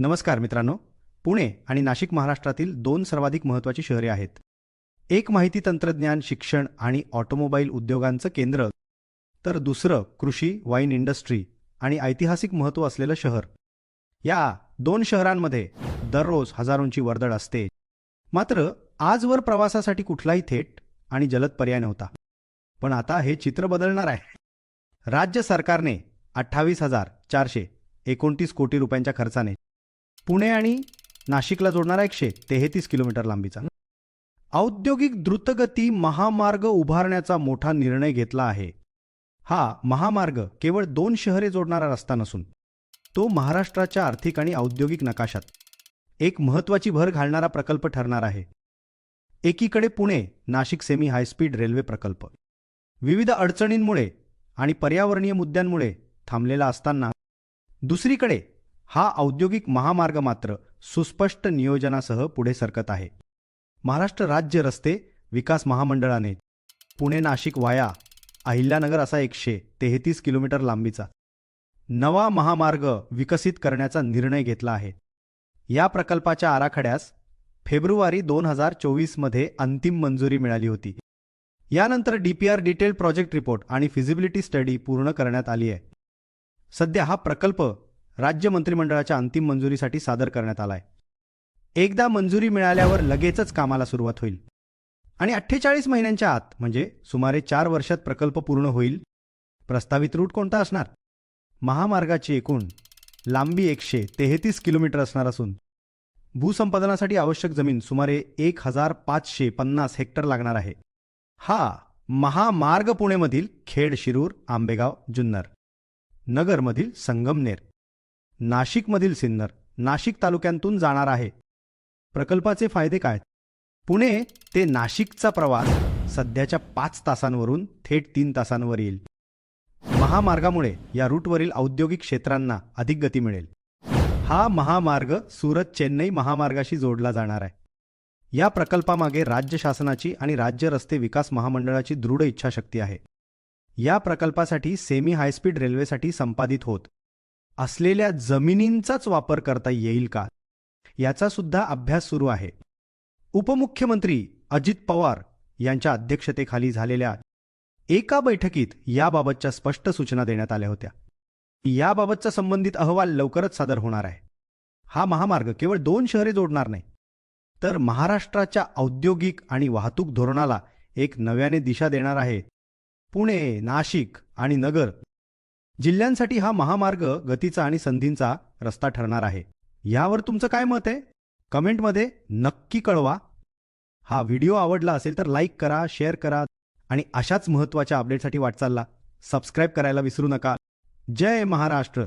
नमस्कार मित्रांनो. पुणे आणि नाशिक महाराष्ट्रातील दोन सर्वाधिक महत्त्वाची शहरे आहेत. एक माहिती तंत्रज्ञान शिक्षण आणि ऑटोमोबाईल उद्योगांचं केंद्र तर दुसरं कृषी वाईन इंडस्ट्री आणि ऐतिहासिक महत्त्व असलेलं शहर. या दोन शहरांमध्ये दररोज हजारोंची वर्दळ असते. मात्र आजवर प्रवासासाठी कुठलाही थेट आणि जलद पर्याय नव्हता. पण आता हे चित्र बदलणार आहे. राज्य सरकारने अठ्ठावीस हजार चारशे एकोणतीस कोटी रुपयांच्या खर्चाने पुणे आणि नाशिकला जोडणारा एकशे तेहतीस किलोमीटर लांबीचा. औद्योगिक द्रुतगती महामार्ग उभारण्याचा मोठा निर्णय घेतला आहे. हा महामार्ग केवळ दोन शहरे जोडणारा रस्ता नसून तो महाराष्ट्राच्या आर्थिक आणि औद्योगिक नकाशात एक महत्त्वाची भर घालणारा प्रकल्प ठरणार आहे. एकीकडे Pune Nashik semi high speed railway प्रकल्प. विविध अडचणींमुळे आणि पर्यावरणीय मुद्द्यांमुळे थांबलेला असताना दुसरीकडे हा औद्योगिक महामार्ग मात्र सुस्पष्ट नियोजनासह पुढे सरकत आहे. महाराष्ट्र राज्य रस्ते विकास महामंडळाने पुणे नाशिक वाया अहिल्यानगर असा एकशे तेहतीस किलोमीटर लांबीचा नवा महामार्ग विकसित करण्याचा निर्णय घेतला आहे. या प्रकल्पाच्या आराखड्यास फेब्रुवारी दोन हजार चोवीसमध्ये अंतिम मंजुरी मिळाली होती. यानंतर डीपीआर डिटेल प्रोजेक्ट रिपोर्ट आणि फिजिबिलिटी स्टडी पूर्ण करण्यात आली आहे. सध्या हा प्रकल्प राज्य मंत्रिमंडळाच्या अंतिम मंजुरीसाठी सादर करण्यात आलाय. एकदा मंजुरी मिळाल्यावर लगेचच कामाला सुरुवात होईल. आणि अठ्ठेचाळीस महिन्यांच्या आत म्हणजे सुमारे चार वर्षात प्रकल्प पूर्ण होईल प्रस्तावित रूट कोणता असणार? महामार्गाची एकूण लांबी एकशे तेहतीस किलोमीटर असणार असून भूसंपादनासाठी आवश्यक जमीन सुमारे एक हजार पाचशे पन्नास हेक्टर लागणार आहे. हा महामार्ग पुणेमधील खेड शिरूर आंबेगाव जुन्नर नगरमधील संगमनेर. नाशिकमधील सिन्नर नाशिक तालुक्यांतून जाणार आहे. प्रकल्पाचे फायदे काय पुणे ते नाशिकचा प्रवास सध्याच्या पाच तासांवरून थेट तीन तासांवर येईल. महामार्गामुळे या रूटवरील औद्योगिक क्षेत्रांना अधिक गती मिळेल. हा महामार्ग सुरत चेन्नई महामार्गाशी जोडला जाणार आहे. या प्रकल्पामागे राज्य शासनाची आणि राज्य रस्ते विकास महामंडळाची दृढ इच्छाशक्ती आहे. या प्रकल्पासाठी सेमी हायस्पीड रेल्वेसाठी संपादित होत. असलेल्या जमिनींचाच वापर करता येईल का? याचा सुद्धा अभ्यास सुरू आहे. उपमुख्यमंत्री अजित पवार यांच्या अध्यक्षतेखाली झालेल्या एका बैठकीत याबाबतच्या स्पष्ट सूचना देण्यात आल्या होत्या. याबाबतचा संबंधित अहवाल लवकरच सादर होणार आहे. हा महामार्ग केवळ दोन शहरे जोडणार नाही तर महाराष्ट्राच्या औद्योगिक आणि वाहतूक धोरणाला एक नव्याने दिशा देणार आहे. पुणे नाशिक आणि नगर जिल्ह्यांसाठी हा महामार्ग गतीचा आणि संधींचा रस्ता ठरणार आहे. यावर तुमचं काय मत आहे? कमेंटमध्ये नक्की कळवा. हा व्हिडिओ आवडला असेल तर लाईक करा शेअर करा आणि अशाच महत्त्वाच्या अपडेटसाठी वाटचालला. सबस्क्राईब करायला विसरू नका. जय महाराष्ट्र.